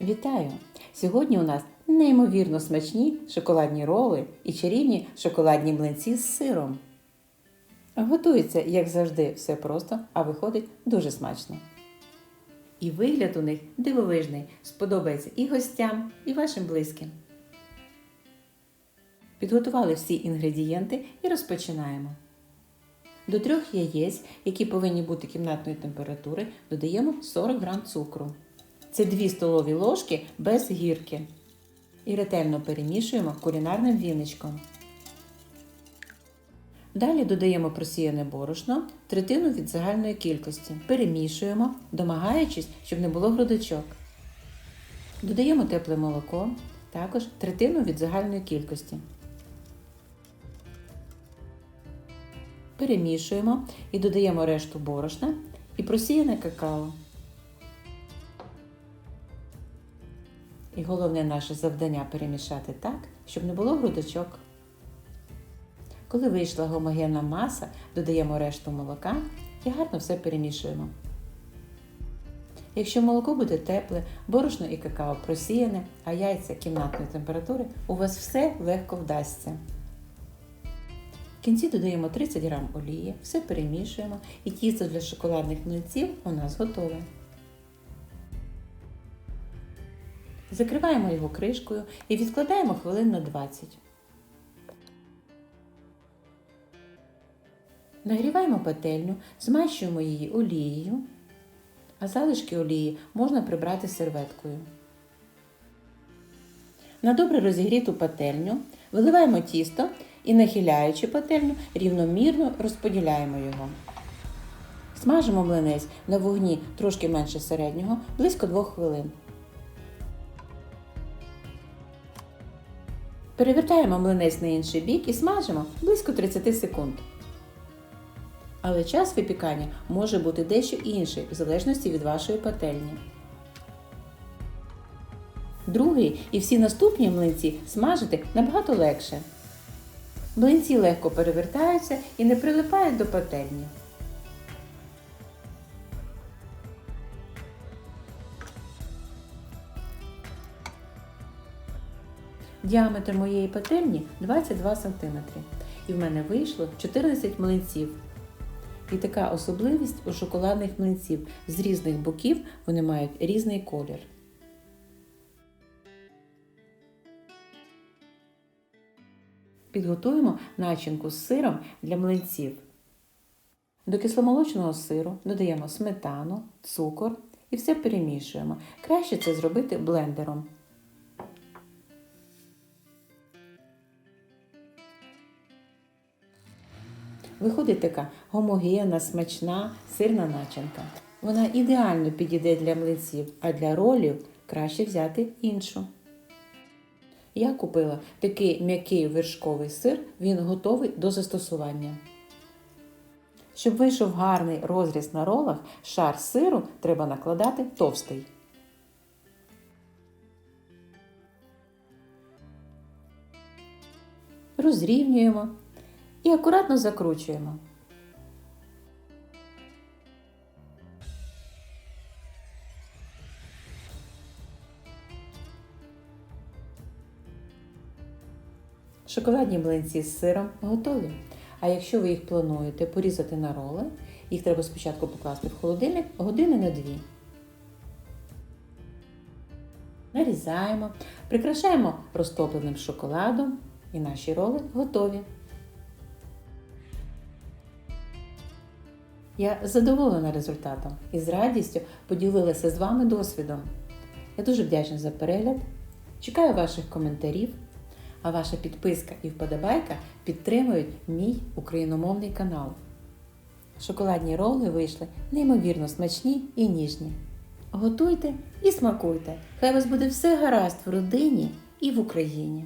Вітаю! Сьогодні у нас неймовірно смачні шоколадні роли і чарівні шоколадні млинці з сиром. Готується, як завжди, все просто, а виходить дуже смачно. І вигляд у них дивовижний, сподобається і гостям, і вашим близьким. Підготували всі інгредієнти і розпочинаємо. До трьох яєць, які повинні бути кімнатної температури, додаємо 40 г цукру. Це 2 столові ложки без гірки. І ретельно перемішуємо кулінарним віничком. Далі додаємо просіяне борошно, третину від загальної кількості. Перемішуємо, домагаючись, щоб не було грудочок. Додаємо тепле молоко, також третину від загальної кількості. Перемішуємо і додаємо решту борошна і просіяне какао. І головне наше завдання перемішати так, щоб не було грудочок. Коли вийшла гомогенна маса, додаємо решту молока і гарно все перемішуємо. Якщо молоко буде тепле, борошно і какао просіяне, а яйця кімнатної температури, у вас все легко вдасться. В кінці додаємо 30 г олії, все перемішуємо і тісто для шоколадних млинців у нас готове. Закриваємо його кришкою і відкладаємо хвилин на 20. Нагріваємо пательню, змащуємо її олією, а залишки олії можна прибрати серветкою. На добре розігріту пательню виливаємо тісто і, нахиляючи пательню, рівномірно розподіляємо його. Смажимо млинець на вогні трошки менше середнього, близько 2 хвилин. Перевертаємо млинець на інший бік і смажимо близько 30 секунд. Але час випікання може бути дещо інший, в залежності від вашої пательні. Другий і всі наступні млинці смажити набагато легше. Млинці легко перевертаються і не прилипають до пательні. Діаметр моєї пательні 22 см. І в мене вийшло 14 млинців. І така особливість у шоколадних млинців. З різних боків вони мають різний колір. Підготуємо начинку з сиром для млинців. До кисломолочного сиру додаємо сметану, цукор і все перемішуємо. Краще це зробити блендером. Виходить така гомогенна, смачна сирна начинка. Вона ідеально підійде для млинців, а для ролів краще взяти іншу. Я купила такий м'який вершковий сир, він готовий до застосування. Щоб вийшов гарний розріз на ролах, шар сиру треба накладати товстий. Розрівнюємо і акуратно закручуємо. Шоколадні млинці з сиром готові. А якщо ви їх плануєте порізати на роли, їх треба спочатку покласти в холодильник години на дві. Нарізаємо, прикрашаємо розтопленим шоколадом і наші роли готові. Я задоволена результатом і з радістю поділилася з вами досвідом. Я дуже вдячна за перегляд. Чекаю ваших коментарів, а ваша підписка і вподобайка підтримують мій україномовний канал. Шоколадні роли вийшли неймовірно смачні і ніжні. Готуйте і смакуйте! Хай вас буде все гаразд в родині і в Україні!